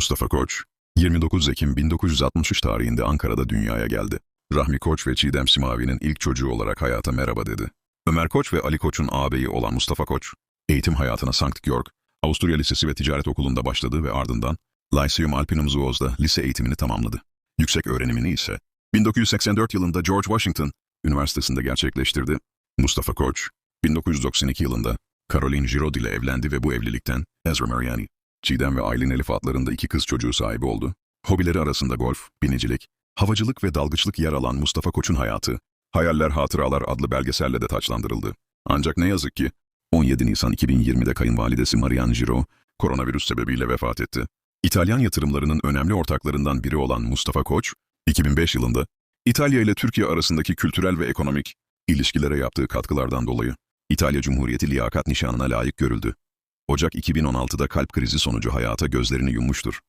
Mustafa Koç, 29 Ekim 1963 tarihinde Ankara'da dünyaya geldi. Rahmi Koç ve Çiğdem Simavi'nin ilk çocuğu olarak hayata merhaba dedi. Ömer Koç ve Ali Koç'un ağabeyi olan Mustafa Koç, eğitim hayatına Sankt Georg, Avusturya Lisesi ve Ticaret Okulu'nda başladı ve ardından Lyceum Alpinum Zuoz'da lise eğitimini tamamladı. Yüksek öğrenimini ise 1984 yılında George Washington Üniversitesi'nde gerçekleştirdi. Mustafa Koç, 1992 yılında Caroline Giraud ile evlendi ve bu evlilikten Ezra Mariani, Çiğdem ve Aylin Elif adlarında iki kız çocuğu sahibi oldu. Hobileri arasında golf, binicilik, havacılık ve dalgıçlık yer alan Mustafa Koç'un hayatı, Hayaller Hatıralar adlı belgeselle de taçlandırıldı. Ancak ne yazık ki 17 Nisan 2020'de kayınvalidesi Marianne Giraud koronavirüs sebebiyle vefat etti. İtalyan yatırımlarının önemli ortaklarından biri olan Mustafa Koç, 2005 yılında İtalya ile Türkiye arasındaki kültürel ve ekonomik ilişkilere yaptığı katkılardan dolayı İtalya Cumhuriyeti liyakat nişanına layık görüldü. Ocak 2016'da kalp krizi sonucu hayata gözlerini yummuştur.